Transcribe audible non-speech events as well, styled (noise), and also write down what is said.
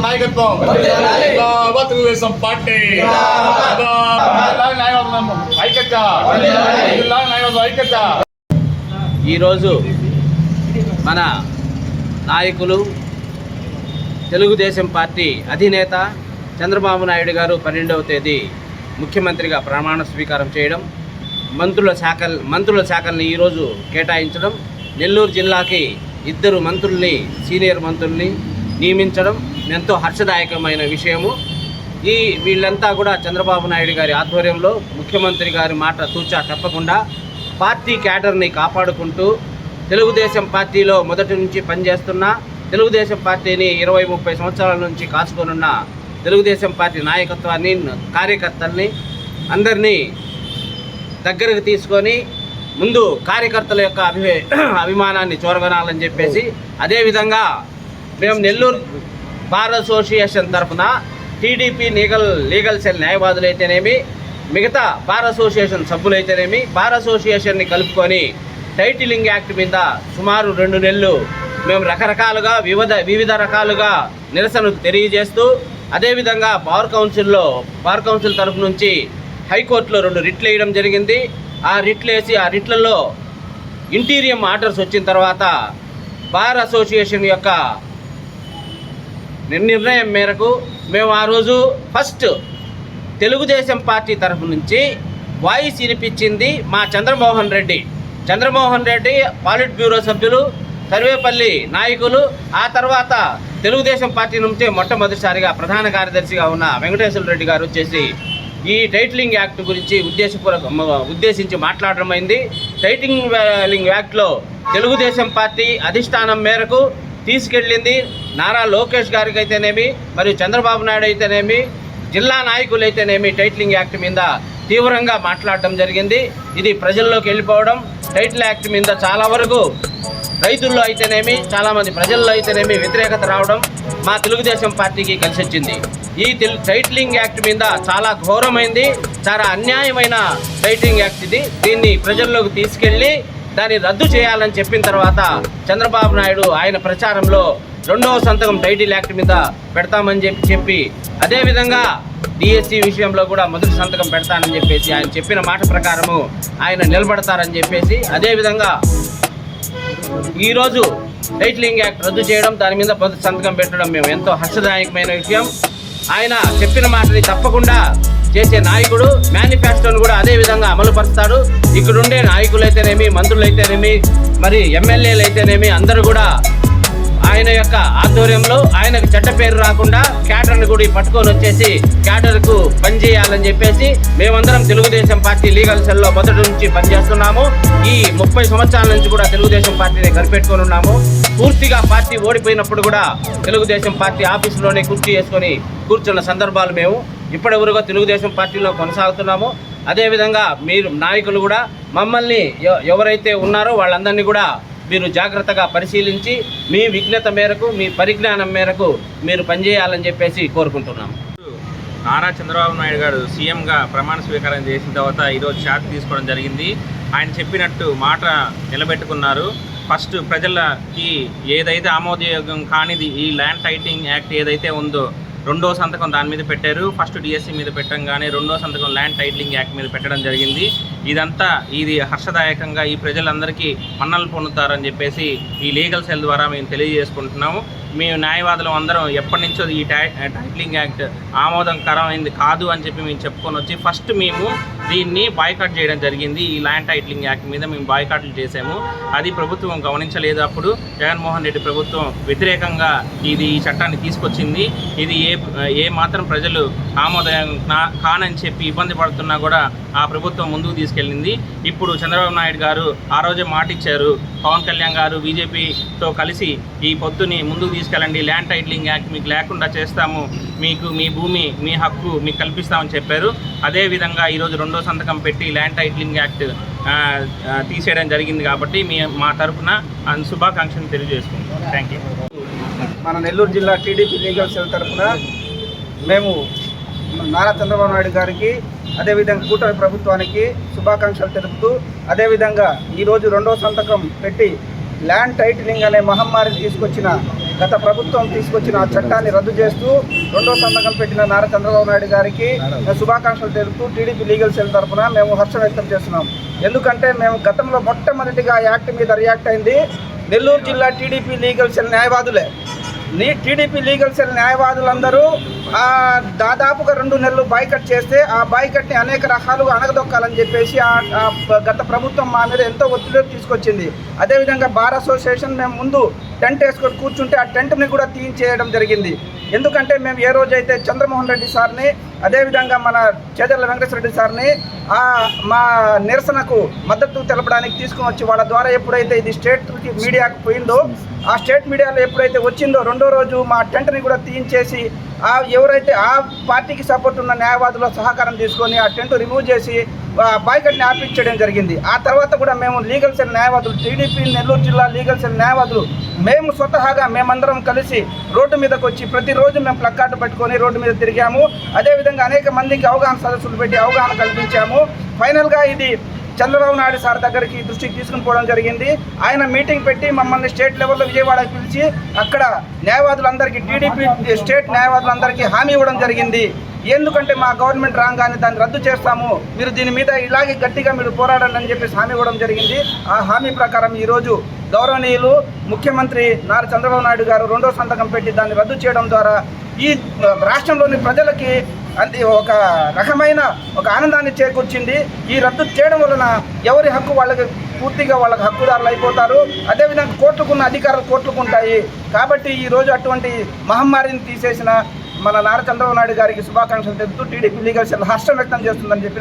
నాయకత్వం. ఈరోజు మన నాయకులు తెలుగుదేశం పార్టీ అధినేత చంద్రబాబు నాయుడు గారు పన్నెండవ తేదీ ముఖ్యమంత్రిగా ప్రమాణ స్వీకారం చేయడం మంత్రుల శాఖ మంత్రుల శాఖల్ని ఈరోజు కేటాయించడం నెల్లూరు జిల్లాకి ఇద్దరు మంత్రుల్ని సీనియర్ మంత్రుల్ని నియమించడం ఎంతో హర్షదాయకమైన విషయము. ఈ వీళ్ళంతా కూడా చంద్రబాబు నాయుడు గారి ఆధ్వర్యంలో ముఖ్యమంత్రి గారి మాట తూచా తప్పకుండా పార్టీ క్యాడర్ని కాపాడుకుంటూ తెలుగుదేశం పార్టీలో మొదటి నుంచి పనిచేస్తున్న తెలుగుదేశం పార్టీని ఇరవై ముప్పై సంవత్సరాల నుంచి కాచుకొనున్న తెలుగుదేశం పార్టీ నాయకత్వాన్ని కార్యకర్తల్ని అందరినీ దగ్గరకు తీసుకొని ముందు కార్యకర్తల యొక్క అభి (clears throat) అభిమానాన్ని చూరగొనాలని చెప్పేసి అదేవిధంగా మేము నెల్లూరు బార్ అసోసియేషన్ తరఫున టీడీపీ లీగల్ లీగల్ సెల్ న్యాయవాదులు అయితేనేమి మిగతా బార్ అసోసియేషన్ సభ్యులైతేనేమి బార్ అసోసియేషన్ని కలుపుకొని టైటిలింగ్ యాక్ట్ మీద సుమారు రెండు నెలలు మేము రకరకాలుగా వివిధ వివిధ రకాలుగా నిరసన తెలియజేస్తూ అదేవిధంగా బార్ కౌన్సిల్లో బార్ కౌన్సిల్ తరఫు నుంచి హైకోర్టులో రెండు రిట్లు వేయడం జరిగింది. ఆ రిట్లు వేసి ఆ రిట్లలో ఇంటీరియం ఆర్డర్స్ వచ్చిన తర్వాత బార్ అసోసియేషన్ యొక్క నిర్ణయం మేరకు మేము ఆ రోజు ఫస్ట్ తెలుగుదేశం పార్టీ తరఫు నుంచి వాయిస్ వినిపించింది మా చంద్రమోహన్ రెడ్డి. చంద్రమోహన్ రెడ్డి పాలిట్ బ్యూరో సభ్యులు సర్వేపల్లి నాయకులు ఆ తర్వాత తెలుగుదేశం పార్టీ నుంచి మొట్టమొదటిసారిగా ప్రధాన కార్యదర్శిగా ఉన్న వెంకటేశ్వర రెడ్డి గారు వచ్చేసి ఈ టైటిలింగ్ యాక్ట్ గురించి ఉద్దేశపూర్వక ఉద్దేశించి మాట్లాడడం అయింది. టైటిలింగ్ యాక్ట్లో తెలుగుదేశం పార్టీ అధిష్టానం మేరకు తీసుకెళ్ళింది. నారా లోకేష్ గారికి అయితేనేమి మరియు చంద్రబాబు నాయుడు అయితేనేమి జిల్లా నాయకులు అయితేనేమి టైటిలింగ్ యాక్ట్ మీద తీవ్రంగా మాట్లాడడం జరిగింది. ఇది ప్రజల్లోకి వెళ్ళిపోవడం. టైటిల్ యాక్ట్ మీద చాలా వరకు రైతుల్లో అయితేనేమి చాలామంది ప్రజల్లో అయితేనేమి వ్యతిరేకత రావడం మా తెలుగుదేశం పార్టీకి కలిసి వచ్చింది. ఈ తెలు టైటిలింగ్ యాక్ట్ మీద చాలా ఘోరమైంది చాలా అన్యాయమైన టైటిలింగ్ యాక్ట్ ఇది. దీన్ని ప్రజల్లోకి తీసుకెళ్ళి దాన్ని రద్దు చేయాలని చెప్పిన తర్వాత చంద్రబాబు నాయుడు ఆయన ప్రచారంలో రెండవ సంతకం టైటిల్ యాక్ట్ మీద పెడతామని చెప్పి చెప్పి అదేవిధంగా డిఎస్సి విషయంలో కూడా మొదటి సంతకం పెడతానని చెప్పేసి ఆయన చెప్పిన మాట ప్రకారము ఆయన నిలబడతారని చెప్పేసి అదేవిధంగా ఈరోజు టైటిలింగ్ యాక్ట్ రద్దు చేయడం దాని మీద మొదటి సంతకం పెట్టడం మేము ఎంతో హర్షదాయకమైన విషయం. ఆయన చెప్పిన మాటని తప్పకుండా చేసే నాయకుడు మేనిఫెస్టోను కూడా అదే విధంగా అమలు పరుస్తాడు ఇక్కడుండే నాయకులైతేనేమి మంత్రులైతేనేమి మరి ఎమ్మెల్యేలు అయితేనేమి అందరూ కూడా ఆయన యొక్క ఆధ్వర్యంలో ఆయనకు చెడ్డ పేరు రాకుండా క్యాడర్ని కూడా పట్టుకొని వచ్చేసి క్యాడర్కు పనిచేయాలని చెప్పేసి మేమందరం తెలుగుదేశం పార్టీ లీగల్ సెల్లో మొదటి నుంచి పనిచేస్తున్నాము. ఈ ముప్పై సంవత్సరాల నుంచి కూడా తెలుగుదేశం పార్టీని కనిపెట్టుకొని ఉన్నాము. పూర్తిగా పార్టీ ఓడిపోయినప్పుడు కూడా తెలుగుదేశం పార్టీ ఆఫీసులోనే కుర్చీ వేసుకొని కూర్చున్న సందర్భాలు మేము ఇప్పటివరకు తెలుగుదేశం పార్టీలో కొనసాగుతున్నాము. అదేవిధంగా మీరు నాయకులు కూడా మమ్మల్ని ఎవరైతే ఉన్నారో వాళ్ళందరినీ కూడా మీరు జాగ్రత్తగా పరిశీలించి మీ విజ్ఞత మేరకు మీ పరిజ్ఞానం మేరకు మీరు పనిచేయాలని చెప్పేసి కోరుకుంటున్నాము. నారా చంద్రబాబు నాయుడు గారు సీఎంగా ప్రమాణ స్వీకారం చేసిన తర్వాత ఈరోజు షాక్ తీసుకోవడం జరిగింది. ఆయన చెప్పినట్టు మాట నిలబెట్టుకున్నారు. ఫస్ట్ ప్రజలకి ఏదైతే ఆమోదయోగం కానిది ఈ ల్యాండ్ టైటింగ్ యాక్ట్ ఏదైతే ఉందో రెండో సంతకం దాని మీద పెట్టారు. ఫస్ట్ డిఎస్సి మీద పెట్టంగానే రెండో సంతకం ల్యాండ్ టైటిలింగ్ యాక్ట్ మీద పెట్టడం జరిగింది. ఇదంతా ఇది హర్షదాయకంగా ఈ ప్రజలందరికీ మన్నలు పొందుతారని చెప్పేసి ఈ లీగల్ సెల్ ద్వారా మేము తెలియజేసుకుంటున్నాము. మేము న్యాయవాదులు అందరం ఎప్పటి నుంచో ఈ టై- టైటిలింగ్ యాక్ట్ ఆమోదకరమైంది కాదు అని చెప్పి మేము చెప్పుకొని వచ్చి ఫస్ట్ మేము దీన్ని బాయ్కాట్ చేయడం జరిగింది. ఈ ల్యాండ్ టైటిలింగ్ యాక్ట్ మీద మేము బాయ్కాట్లు చేసాము అది ప్రభుత్వం గమనించలేదు అప్పుడు. జగన్మోహన్ రెడ్డి ప్రభుత్వం వ్యతిరేకంగా ఇది ఈ చట్టాన్ని తీసుకొచ్చింది. ఇది ఏ ఏ మాత్రం ప్రజలు ఆమోదం నా- కానని చెప్పి ఇబ్బంది పడుతున్నా కూడా ఆ ప్రభుత్వం ముందుకు తీసుకెళ్ళింది. ఇప్పుడు చంద్రబాబు నాయుడు గారు ఆ రోజే మాట ఇచ్చారు పవన్ కళ్యాణ్ గారు బీజేపీతో కలిసి ఈ పొత్తుని ముందుకు తీసుకెళ్ళండి. ల్యాండ్ టైటిలింగ్ యాక్ట్ మీకు లేకుండా చేస్తాము. మీకు మీ భూమి మీ హక్కు మీకు కల్పిస్తామని చెప్పారు. అదేవిధంగా ఈరోజు రెండో సంతకం పెట్టి ల్యాండ్ టైటిలింగ్ యాక్ట్ తీసేయడం జరిగింది కాబట్టి మీ మా తరఫున శుభాకాంక్షలు తెలియజేసుకుంటాం థ్యాంక్ యూ మన నెల్లూరు జిల్లా టీడీపీ లీగల్ సెల్ తరఫున మేము నారా చంద్రబాబు నాయుడు గారికి అదేవిధంగా కూటమి ప్రభుత్వానికి శుభాకాంక్షలు తెలుపుతూ అదేవిధంగా ఈరోజు రెండో సంతకం పెట్టి ల్యాండ్ టైటిలింగ్ అనే మహమ్మారిని తీసుకొచ్చిన గత ప్రభుత్వం తీసుకొచ్చిన ఆ చట్టాన్ని రద్దు చేస్తూ రెండో సంతకం పెట్టిన నారా చంద్రబాబు నాయుడు గారికి శుభాకాంక్షలు తెలుపుతూ టీడీపీ లీగల్ సెల్ తరఫున మేము హర్షం వ్యక్తం చేస్తున్నాం. ఎందుకంటే మేము గతంలో మొట్టమొదటిగా ఆ యాక్ట్ మీద రియాక్ట్ అయింది. నెల్లూరు జిల్లా టీడీపీ లీగల్ సెల్ న్యాయవాదులే. నీ టీడీపీ లీగల్ సెల్ న్యాయవాదులందరూ దాదాపుగా రెండు నెలలు బాయ్కట్ చేస్తే ఆ బాయ్కట్ని అనేక రకాలుగా అణగదొక్కాలని చెప్పేసి ఆ ఆ గత ప్రభుత్వం మా మీద ఎంతో ఒత్తిడి తీసుకొచ్చింది. అదేవిధంగా బార్ అసోసియేషన్ మేము ముందు టెంట్ వేసుకొని కూర్చుంటే ఆ టెంట్ని కూడా తీయించేయడం జరిగింది. ఎందుకంటే మేము ఏ రోజైతే చంద్రమోహన్ రెడ్డి సార్ని అదేవిధంగా మన చేజర్ల వెంకటేశ్వరరెడ్డి సార్ని మా నిరసనకు మద్దతు తెలపడానికి తీసుకుని వచ్చి వాళ్ళ ద్వారా ఎప్పుడైతే ఇది స్టేట్కి మీడియాకు పోయిందో ఆ స్టేట్ మీడియాలో ఎప్పుడైతే వచ్చిందో రెండో రోజు మా టెంట్ని కూడా తీయించేసి ఆ ఎవరైతే ఆ పార్టీకి సపోర్ట్ ఉన్న న్యాయవాదుల సహకారం తీసుకొని ఆ టెంట్ రిమూవ్ చేసి బాయ్కట్ని ఆపించడం జరిగింది. ఆ తర్వాత కూడా మేము లీగల్ సెల్ న్యాయవాదులు టీడీపీ నెల్లూరు జిల్లా లీగల్ సెల్ న్యాయవాదులు మేము స్వతహాగా మేమందరం కలిసి రోడ్డు మీదకి వచ్చి ప్రతిరోజు మేము ప్లక్కార్డు పట్టుకొని రోడ్డు మీద తిరిగాము. అదేవిధంగా అనేక మందికి అవగాహన సదస్సులు పెట్టి అవగాహన కల్పించాము. ఫైనల్గా ఇది చంద్రబాబు నాయుడు సార్ దగ్గరికి దృష్టికి తీసుకుని పోవడం జరిగింది. ఆయన మీటింగ్ పెట్టి మమ్మల్ని స్టేట్ లెవెల్లో విజయవాడకి పిలిచి అక్కడ న్యాయవాదులందరికీ టీడీపీ స్టేట్ న్యాయవాదులందరికీ హామీ ఇవ్వడం జరిగింది. ఎందుకంటే మా గవర్నమెంట్ రాగానే దాన్ని రద్దు చేస్తాము. మీరు దీని మీద ఇలాగే గట్టిగా మీరు పోరాడండి అని చెప్పేసి హామీ ఇవ్వడం జరిగింది. ఆ హామీ ప్రకారం ఈరోజు గౌరవనీయులు ముఖ్యమంత్రి నారా చంద్రబాబు నాయుడు గారు రెండో సంతకం పెట్టి దాన్ని రద్దు చేయడం ద్వారా ఈ రాష్ట్రంలోని ప్రజలకి అది ఒక రకమైన ఒక ఆనందాన్ని చేకూర్చింది. ఈ రద్దు చేయడం వలన ఎవరి హక్కు వాళ్ళకి పూర్తిగా వాళ్ళకి హక్కుదారులు అయిపోతారు. అదేవిధంగా కోర్టుకున్న అధికారులు కోర్టుకు ఉంటాయి కాబట్టి ఈ రోజు అటువంటి మహమ్మారిని తీసేసిన మన నారా చంద్రబాబు నాయుడు గారికి శుభాకాంక్షలు తెలుపుతూ టీడీపీ లీగల్ సెల్ హర్షం వ్యక్తం చేస్తుందని చెప్పి